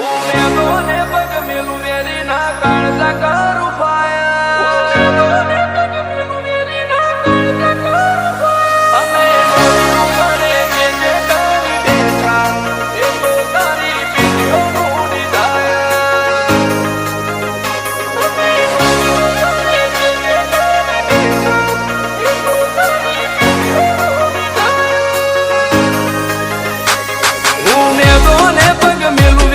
ઉમેદોને પગ મેલું વેરીના કાળજા કરું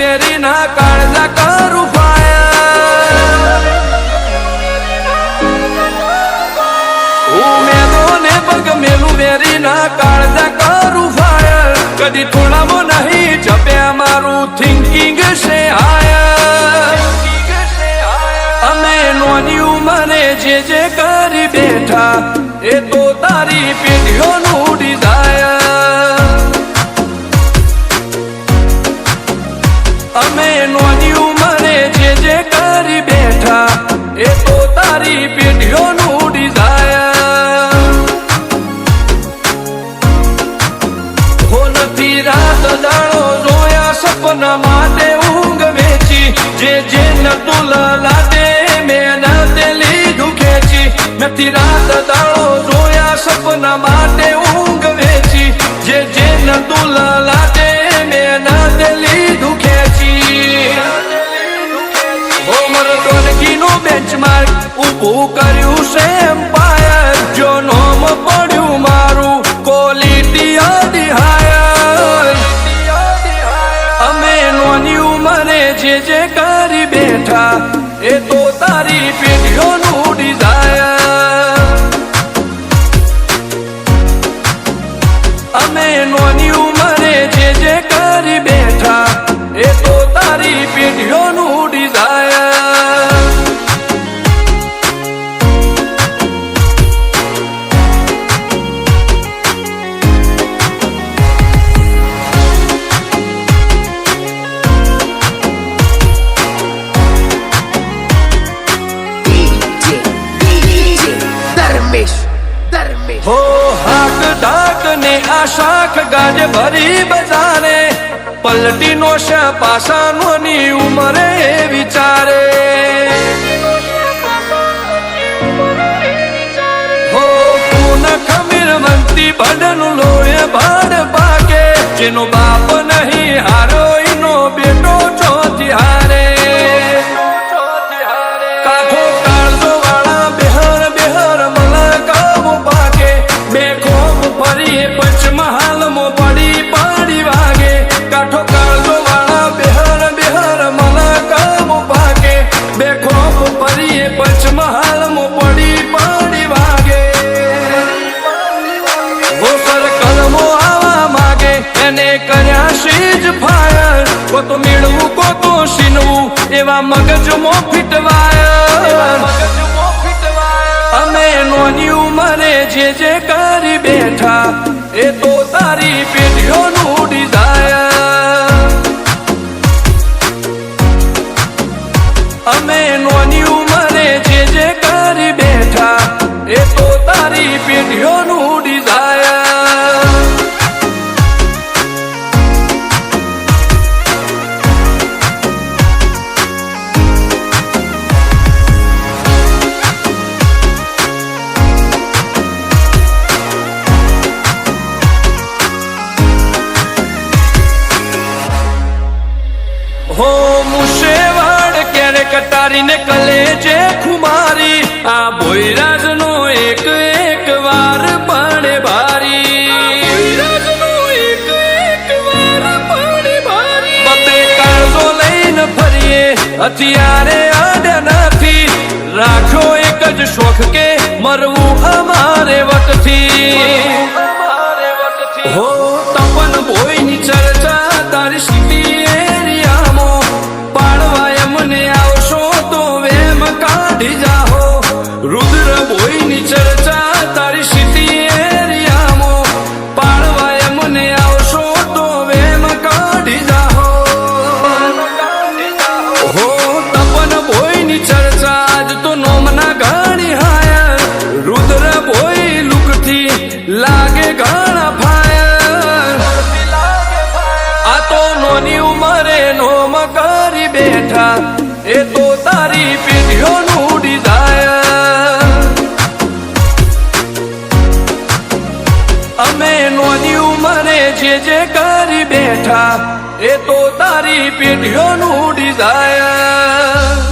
મેલું વેરીના કાળજા કરું ફાયા. ઉમેદોને પગ મેલું વેરીના કાળજા કરું ફાયર કદી થોડામાં નહીં, જપે મારું થિંકિંગ છે હાયર અમે નોની ઉંમરે જે જે કરી બેઠા, એ તો તારી પેઢીઓનું અમે નોંધ્યું મને જે જે કરી બેઠા, એ તો તારી પેઢીઓનું ડિઝાયર હો નથી રાત સપના માટે ઊંઘ વેચી, જે જે નતું લાદે મેં તે લીધું ખેંચી. નથી રાત દાડો જોયા સપના માટે ઊભું કર્યું છે એમ્પાયર જો નોમ પડ્યું મારું ક્વોલિટી અડી હાયર અમે નોની ઉંમરે જે જે કરી બેઠા, એ તો તારી પેઢીઓનું શાખ ગાજ ભરી બજારે પલટી નો છે પાસાનો ની ઉમરે વિચારે. હો કુન ખમીર વંતી બડનું લોહે ભાડ પાકે, જેનો બાપ નહીં હારો ઈનો બેટો ચોથી હારે. કાઠો ફાયર કો તો મેળવું કો તો શીનવું એવા મગજમો ફિટવાયર અમે નોની ઉંમરે જે જે હો મુશેવાડ ક્યારે કટારીને કલેજે ખુમારી. આ ભોયરાજ નો એક એક વાર પાણે ભારી ફરીએ હથિયારે આડે નથી. રાખો એક જ શોખ કે મરવું અમારે વટથી હો ઉંમરે જે જે કરી બેઠા એ તો તારી પેઢીઓનું ડિઝાયર